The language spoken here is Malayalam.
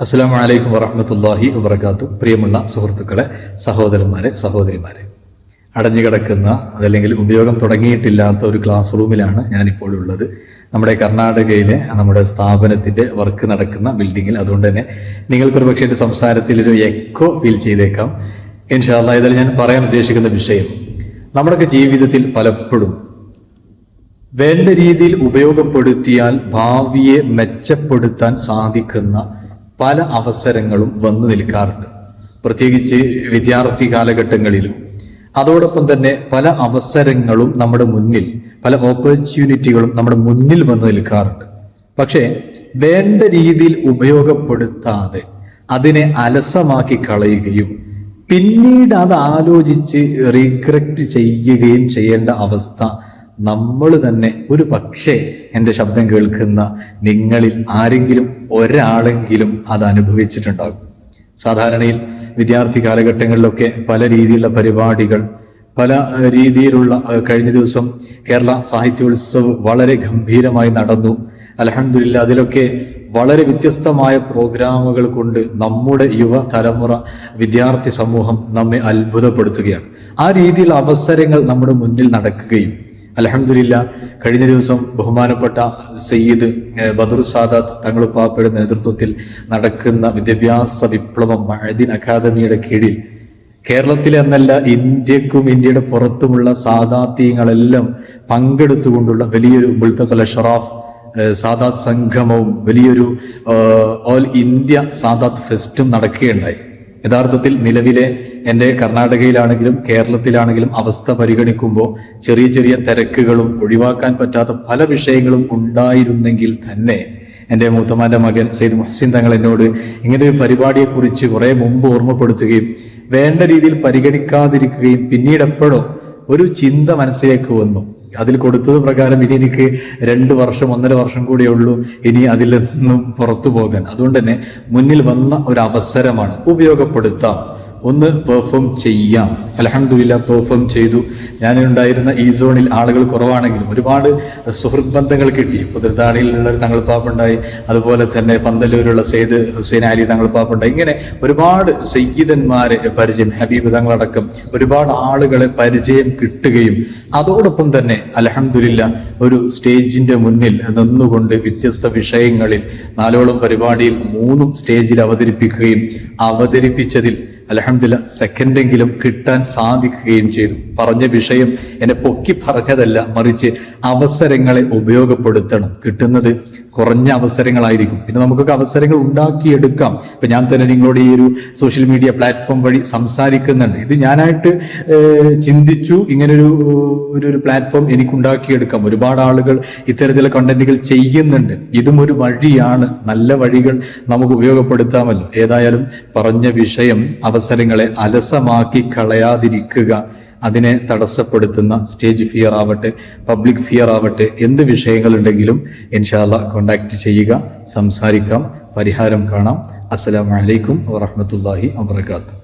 അസ്സാം വലൈക്കും വറഹമത്തല്ലാഹി വബർക്കാത്തു പ്രിയമുള്ള സുഹൃത്തുക്കളെ സഹോദരന്മാരെ സഹോദരിമാരെ. അടഞ്ഞുകിടക്കുന്ന അതല്ലെങ്കിൽ ഉപയോഗം തുടങ്ങിയിട്ടില്ലാത്ത ഒരു ക്ലാസ് റൂമിലാണ് ഞാനിപ്പോൾ ഉള്ളത്. നമ്മുടെ കർണാടകയിലെ നമ്മുടെ സ്ഥാപനത്തിന്റെ വർക്ക് നടക്കുന്ന ബിൽഡിങ്ങിൽ അതുകൊണ്ട് തന്നെ നിങ്ങൾക്കൊരു പക്ഷേ എന്റെ സംസാരത്തിൽ ഒരു എക്കോ ഫീൽ ചെയ്തേക്കാം. ഇൻഷാല്ല ഇതിൽ ഞാൻ പറയാൻ ഉദ്ദേശിക്കുന്ന വിഷയം നമ്മുടെയൊക്കെ ജീവിതത്തിൽ പലപ്പോഴും വേണ്ട രീതിയിൽ ഉപയോഗപ്പെടുത്തിയാൽ ഭാവിയെ മെച്ചപ്പെടുത്താൻ സാധിക്കുന്ന പല അവസരങ്ങളും വന്നു നിൽക്കാറുണ്ട്. പ്രത്യേകിച്ച് വിദ്യാർത്ഥി കാലഘട്ടങ്ങളിലും. അതോടൊപ്പം തന്നെ പല അവസരങ്ങളും നമ്മുടെ മുന്നിൽ പല ഓപ്പർച്യൂണിറ്റികളും നമ്മുടെ മുന്നിൽ വന്നു നിൽക്കാറുണ്ട്. പക്ഷേ വേണ്ട രീതിയിൽ ഉപയോഗപ്പെടുത്താതെ അതിനെ അലസമാക്കി കളയുകയും പിന്നീട് അത് ആലോചിച്ച് റിഗ്രറ്റ് ചെയ്യുകയും ചെയ്യേണ്ട അവസ്ഥ നമ്മൾ തന്നെ ഒരു പക്ഷേ എന്റെ ശബ്ദം കേൾക്കുന്ന നിങ്ങളിൽ ആരെങ്കിലും ഒരാളെങ്കിലും അത് അനുഭവിച്ചിട്ടുണ്ടാകും. സാധാരണയിൽ വിദ്യാർത്ഥി കാലഘട്ടങ്ങളിലൊക്കെ പല രീതിയിലുള്ള പരിപാടികൾ പല രീതിയിലുള്ള കഴിഞ്ഞ ദിവസം കേരള സാഹിത്യോത്സവ് വളരെ ഗംഭീരമായി നടന്നു. അലഹമില്ല അതിലൊക്കെ വളരെ വ്യത്യസ്തമായ പ്രോഗ്രാമുകൾ കൊണ്ട് നമ്മുടെ യുവ തലമുറ വിദ്യാർത്ഥി സമൂഹം നമ്മെ അത്ഭുതപ്പെടുത്തുകയാണ്. ആ രീതിയിൽ അവസരങ്ങൾ നമ്മുടെ മുന്നിൽ നടക്കുകയും അലഹമില്ല കഴിഞ്ഞ ദിവസം ബഹുമാനപ്പെട്ട സയ്യിദ് ബദർ സാദാത്ത് തങ്ങളുപ്പാപ്പയുടെ നേതൃത്വത്തിൽ നടക്കുന്ന വിദ്യാഭ്യാസ വിപ്ലവം മഴദിൻ അക്കാദമിയുടെ കീഴിൽ കേരളത്തിലെ എന്നല്ല ഇന്ത്യക്കും ഇന്ത്യയുടെ പുറത്തുമുള്ള സാദാത്യങ്ങളെല്ലാം പങ്കെടുത്തുകൊണ്ടുള്ള വലിയൊരു മുൽത്തഖൽ ഷറാഫ് സാദാത് സാദാത്ത് സംഗമവും വലിയൊരു ഓൾ ഇന്ത്യ സാദാത്ത് ഫെസ്റ്റും നടക്കുകയുണ്ടായി. യഥാർത്ഥത്തിൽ നിലവിലെ എന്റെ കർണാടകയിലാണെങ്കിലും കേരളത്തിലാണെങ്കിലും അവസ്ഥ പരിഗണിക്കുമ്പോൾ ചെറിയ ചെറിയ തിരക്കുകളും ഒഴിവാക്കാൻ പറ്റാത്ത പല വിഷയങ്ങളും ഉണ്ടായിരുന്നെങ്കിൽ തന്നെ എന്റെ മൂത്തമാന്റെ മകൻ സെയ്ദ് മുഹസിൻ തങ്ങൾ എന്നോട് ഇങ്ങനെ ഒരു പരിപാടിയെക്കുറിച്ച് കുറേ മുമ്പ് ഓർമ്മപ്പെടുത്തുകയും വേണ്ട രീതിയിൽ പരിഗണിക്കാതിരിക്കുകയും പിന്നീട് എപ്പോഴോ ഒരു ചിന്ത മനസ്സിലേക്ക് വന്നു. അതിൽ കൊടുത്തത് പ്രകാരം ഇനി എനിക്ക് രണ്ട് വർഷം ഒന്നര വർഷം കൂടിയേ ഉള്ളൂ. ഇനി അതിൽ നിന്നും പുറത്തു പോകാൻ. അതുകൊണ്ട് തന്നെ മുന്നിൽ വന്ന ഒരു അവസരമാണ് ഉപയോഗപ്പെടുത്താം. ഒന്ന് പെർഫോം ചെയ്യാം. അലഹമില്ല പെർഫോം ചെയ്തു. ഞാനുണ്ടായിരുന്ന ഈ സോണിൽ ആളുകൾ കുറവാണെങ്കിലും ഒരുപാട് സുഹൃത്ത് ബന്ധങ്ങൾ കിട്ടി. പുതിർത്താണിയിലുള്ള ഒരു തങ്ങൾപ്പാപ്പുണ്ടായി അതുപോലെ തന്നെ പന്തല്ലൂരുള്ള സെയ്ദ് ഹുസൈൻ അലി തങ്ങൾ തങ്ങൾപ്പാപ്പുണ്ടായി ഇങ്ങനെ ഒരുപാട് സയ്യിദന്മാരെ പരിചയം ഹബീബ് തങ്ങളടക്കം ഒരുപാട് ആളുകളെ പരിചയം കിട്ടുകയും അതോടൊപ്പം തന്നെ അലഹമില്ല ഒരു സ്റ്റേജിന്റെ മുന്നിൽ നിന്നുകൊണ്ട് വ്യത്യസ്ത വിഷയങ്ങളിൽ നാലോളം പരിപാടിയിൽ മൂന്നും സ്റ്റേജിൽ അവതരിപ്പിക്കുകയും അവതരിപ്പിച്ചതിൽ അലഹമില്ല സെക്കൻഡെങ്കിലും കിട്ടാൻ സാധിക്കുകയും ചെയ്തു. പറഞ്ഞ വിഷയം എന്നെ പൊക്കി പറഞ്ഞതല്ല മറിച്ച് അവസരങ്ങളെ ഉപയോഗപ്പെടുത്തണം. കിട്ടുന്നത് കുറഞ്ഞ അവസരങ്ങളായിരിക്കും. പിന്നെ നമുക്കൊക്കെ അവസരങ്ങൾ ഉണ്ടാക്കിയെടുക്കാം. ഇപ്പൊ ഞാൻ തന്നെ നിങ്ങളോട് ഈ ഒരു സോഷ്യൽ മീഡിയ പ്ലാറ്റ്ഫോം വഴി സംസാരിക്കുന്നുണ്ട്. ഇത് ഞാനായിട്ട് ചിന്തിച്ചു ഇങ്ങനൊരു ഒരു ഒരു പ്ലാറ്റ്ഫോം എനിക്ക് ഉണ്ടാക്കിയെടുക്കാം ഒരുപാട് ആളുകൾ ഇത്തരത്തിലുള്ള കണ്ടന്റുകൾ ചെയ്യുന്നുണ്ട്. ഇതും ഒരു വഴിയാണ്. നല്ല വഴികൾ നമുക്ക് ഉപയോഗപ്പെടുത്താമല്ലോ. ഏതായാലും പറഞ്ഞ വിഷയം അവസരങ്ങളെ അലസമാക്കി കളയാതിരിക്കുക. അതിനെ തടസ്സപ്പെടുത്തുന്ന സ്റ്റേജ് ഫിയർ ആവട്ടെ പബ്ലിക് ഫിയർ ആവട്ടെ എന്ത് വിഷയങ്ങളുണ്ടെങ്കിലും ഇൻഷാല്ല കോണ്ടാക്ട് ചെയ്യുക സംസാരിക്കാം പരിഹാരം കാണാം. അസ്സലാമലൈക്കും വറഹമത്തല്ലാഹി വാബർക്കാത്തു